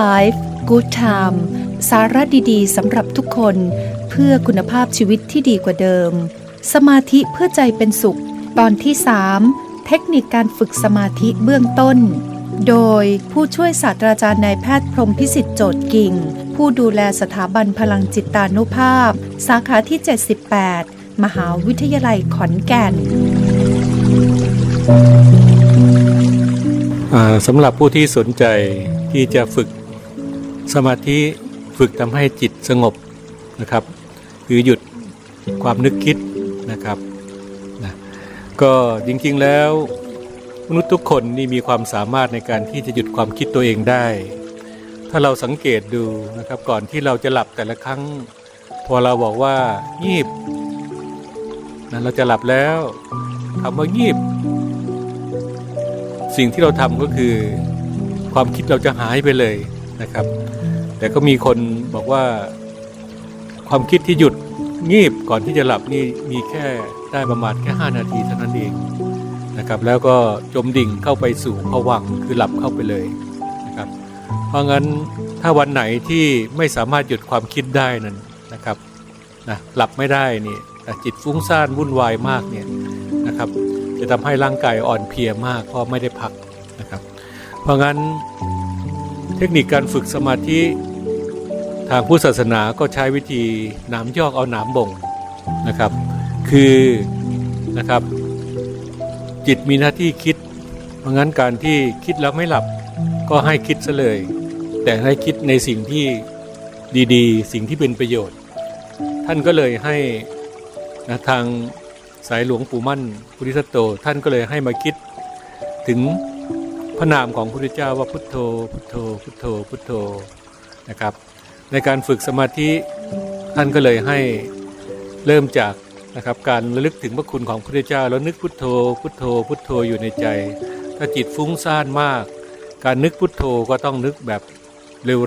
Life Good Time สาระดีๆสำหรับทุกคนเพื่อคุณภาพชีวิตที่ดีกว่าเดิม สมาธิเพื่อใจเป็นสุข ตอนที่ 3 เทคนิคการฝึกสมาธิเบื้องต้น โดยผู้ช่วยศาสตราจารย์นายแพทย์พรมพิสิทธิ์โจทย์กิ่ง ผู้ดูแลสถาบันพลังจิตานุภาพ สาขาที่ 78 มหาวิทยาลัยขอนแก่นสำหรับผู้ที่สนใจที่จะฝึก สมาธิฝึกทำให้จิตสงบนะครับคือหยุดความนึกคิดนะครับนะก็จริงๆแล้วมนุษย์ทุกคนนี่มีความสามารถในการที่จะหยุดความคิดตัวเองได้ ถ้าเราสังเกตดูนะครับก่อนที่เราจะหลับแต่ละครั้ง พอเราบอกว่างีบนะเราจะหลับแล้วคำว่างีบ สิ่งที่เราทำก็คือ ความคิดเราจะหายไปเลย นะครับ แต่ก็มีคนบอกว่าความคิดที่หยุดงีบก่อนที่จะหลับนี่มีแค่ได้ประมาณแค่ 5 นาทีเท่านั้นเองนะครับ แล้วก็จมดิ่งเข้าไปสู่ภวังค์คือหลับเข้าไปเลยนะครับ เพราะงั้นถ้าวันไหนที่ไม่สามารถหยุดความคิดได้นั้นนะครับนะหลับไม่ได้นี่แต่จิตฟุ้งซ่านวุ่นวายมากเนี่ยนะครับ จะทำให้ร่างกายอ่อนเพลียมากเพราะไม่ได้พักนะครับ เพราะงั้น เทคนิคการฝึกสมาธิ ทางพุทธศาสนาก็ใช้วิธีหนามยอกเอาหนามบ่งนะครับ คือนะครับจิตมีหน้าที่คิด เพราะงั้นการที่คิดแล้วไม่หลับก็ให้คิดซะเลย แต่ให้คิดในสิ่งที่ดีๆ สิ่งที่เป็นประโยชน์ ท่านก็เลยให้นะทางสายหลวงปู่มั่นพุทธิสตโต ท่านก็เลยให้มาคิดถึง ระนามของพระพุทธเจ้าว่าพุทโธ พุทโธ พุทโธ พุทโธนะครับ ในการฝึกสมาธิท่านก็เลยให้เริ่มจากนะครับการระลึกถึงพระคุณของพระพุทธเจ้า แล้วนึกพุทโธ พุทโธ พุทโธอยู่ในใจ ถ้าจิตฟุ้งซ่านมาก การนึกพุทโธก็ต้องนึกแบบ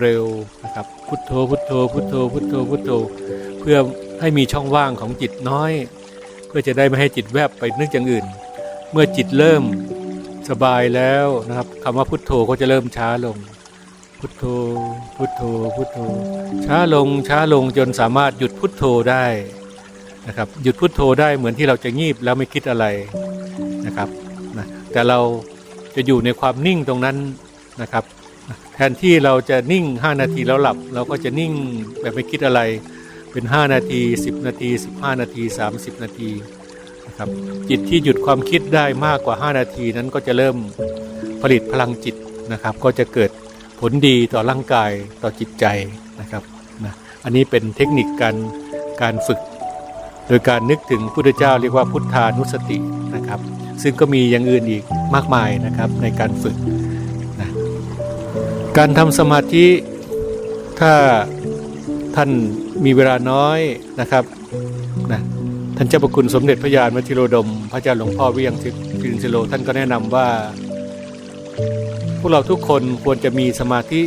เร็วๆนะครับพุทโธ พุทโธ พุทโธ พุทโธ พุทโธ เพื่อให้มีช่องว่างของจิตน้อย เพื่อจะได้ไม่ให้จิตแวบไปนึกอย่างอื่น เมื่อจิตเริ่ม สบายแล้วนะครับคำว่าพุทโธก็จะเริ่มช้าลง พุทโธ พุทโธ พุทโธ ช้าลงช้าลงจนสามารถหยุดพุทโธได้นะครับ หยุดพุทโธได้เหมือนที่เราจะงีบแล้วไม่คิดอะไรนะครับนะแต่เราจะอยู่ในความนิ่งตรงนั้นนะครับ แทนที่เราจะนิ่ง 5 นาทีแล้วหลับ เราก็จะนิ่งแบบไม่คิดอะไร เป็น 5 นาที 10 นาที 15 นาที 30 นาที นะครับจิตที่หยุดความคิดได้มากกว่า 5 นาทีนั้นก็จะเริ่มผลิตพลังจิตนะครับ ก็จะเกิดผลดีต่อร่างกายต่อจิตใจนะครับนะอันนี้เป็นเทคนิคการการฝึก โดยการนึกถึงพุทธเจ้าเรียกว่าพุทธานุสตินะครับ ซึ่งก็มีอย่างอื่นอีกมากมายนะครับในการฝึกนะการทำสมาธิถ้าท่านมีเวลาน้อยนะครับนะ ท่านเจ้าประคุณสมเด็จพระยานวชิโรดม พระเจ้าหลวงพ่อเวียงทิรินสิโลท่านก็แนะนำว่า พวกเราทุกคนควรจะมีสมาธิ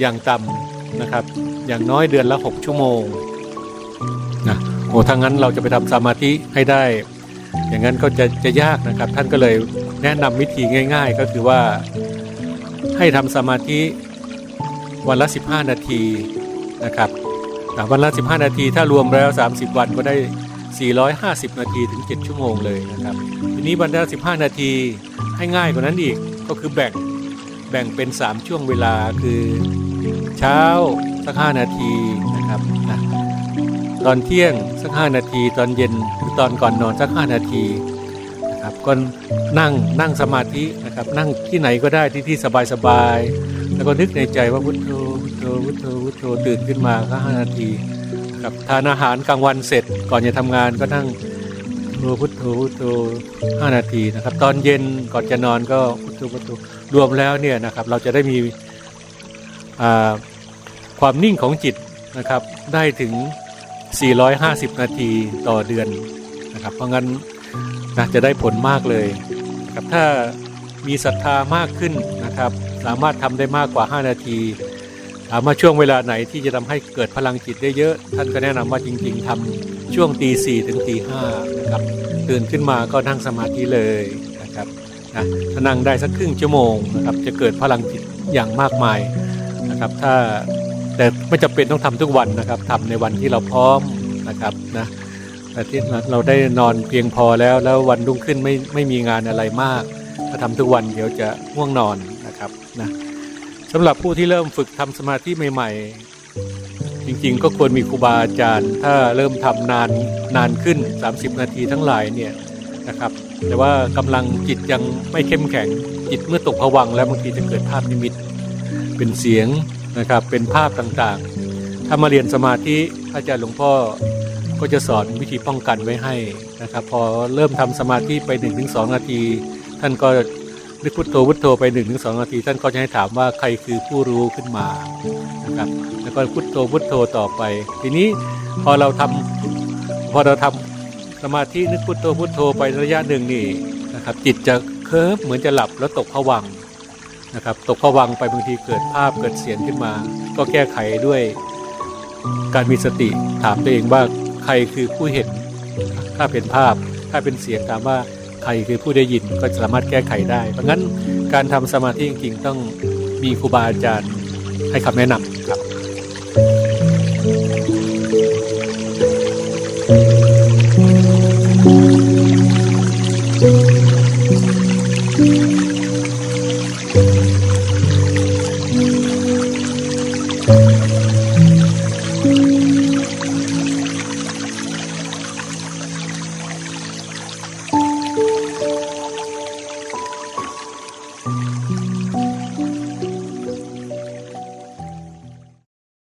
อย่างต่ำนะครับ อย่างน้อยเดือนละ 6 ชั่วโมงนะโอ้ทางนั้นเราจะไปทำสมาธิให้ได้ อย่างนั้นก็จะจะยากนะครับ ท่านก็เลยแนะนำวิธีง่าย ๆ ก็คือว่าให้ทำสมาธิวันละ 15 นาทีนะครับวันละ 15 นาทีถ้ารวมแล้ว 30 วันก็ได้ 450 นาทีถึง 7 ชั่วโมงเลยนะครับ ทีนี้วันละ15 นาทีให้ง่ายกว่านั้นอีกก็คือแบ่งแบ่งเป็น 3 ช่วงเวลาคือ เช้าสัก 5 นาทีนะครับนะตอนเที่ยงสัก 5 นาที ตอนเย็นหรือตอนก่อนนอนสัก 5 นาทีนะครับก็นั่งนั่งสมาธินะครับนั่งที่ไหนก็ได้ที่ที่สบายๆแล้วก็นึกในใจว่าพุทโธพุทโธพุทโธพุทโธตื่นขึ้นมาก็ห้านาที ครับทานอาหารกลางวันเสร็จ ก่อนจะทำงานก็นั่งพุทโธพุทโธพุทโธห้านาทีนะครับ ตอนเย็นก่อนจะนอนก็พุทโธพุทโธรวมแล้วเนี่ยนะครับ เราจะได้มีความนิ่งของจิตนะครับ ได้ถึง 450 นาทีต่อเดือนนะครับ เพราะงั้นนะจะได้ผลมากเลยครับถ้ามีศรัทธามากขึ้นนะครับ สามารถทำได้มากกว่า 5 นาที ถามว่าช่วงเวลาไหนที่จะทำให้เกิดพลังจิตได้เยอะ ท่านก็แนะนำว่าจริง ๆทำช่วงตีสี่ถึงตีห้านะครับตื่นขึ้นมาก็นั่งสมาธิเลยนะครับนะถ้านั่งได้สักครึ่งชั่วโมงนะครับจะเกิดพลังจิตอย่างมากมายนะครับถ้าแต่ไม่จำเป็นต้องทำทุกวันนะครับทำในวันที่เราพร้อมนะครับนะแต่ที่เราได้นอนเพียงพอแล้วแล้ววันรุ่งขึ้นไม่ไม่มีงานอะไรมากถ้าทำทุกวันเดี๋ยวจะง่วงนอนนะครับนะ สำหรับผู้ที่เริ่มฝึกทำสมาธิใหม่ ๆ จริงๆ ก็ควรมีครูบาอาจารย์ ถ้าเริ่มทำนานนานขึ้น 30 นาทีทั้งหลายเนี่ยนะครับ แต่ว่ากำลังจิตยังไม่เข้มแข็งจิตเมื่อตกผวังแล้วบางทีจะเกิดภาพนิมิต เป็นเสียงนะครับเป็นภาพต่างๆ ถ้ามาเรียนสมาธิอาจารย์หลวงพ่อก็จะสอนวิธีป้องกันไว้ให้นะครับ พอเริ่มทำสมาธิไป 1-2 นาที ท่านก็ นึกพุทโธพุทโธไป1-2นาที ท่านก็จะให้ถามว่าใครคือผู้รู้ขึ้นมานะครับแล้วก็พุทโธพุทโธต่อไป ทีนี้พอเราทำพอเราทำสมาธินึกพุทโธพุทโธไประยะหนึ่งนี่นะครับ จิตจะเคลิ้มเหมือนจะหลับแล้วตกผวังนะครับ ตกผวังไปบางทีเกิดภาพเกิดเสียงขึ้นมา ก็แก้ไขด้วยการมีสติถามตัวเองว่าใครคือผู้เห็น ถ้าเป็นภาพ ถ้าเป็นเสียงถามว่า ใครคือผู้ได้ยินก็สามารถแก้ไขได้ เพราะงั้นการทำสมาธิจริงๆต้องมีครูบาอาจารย์ให้คำแนะนำครับ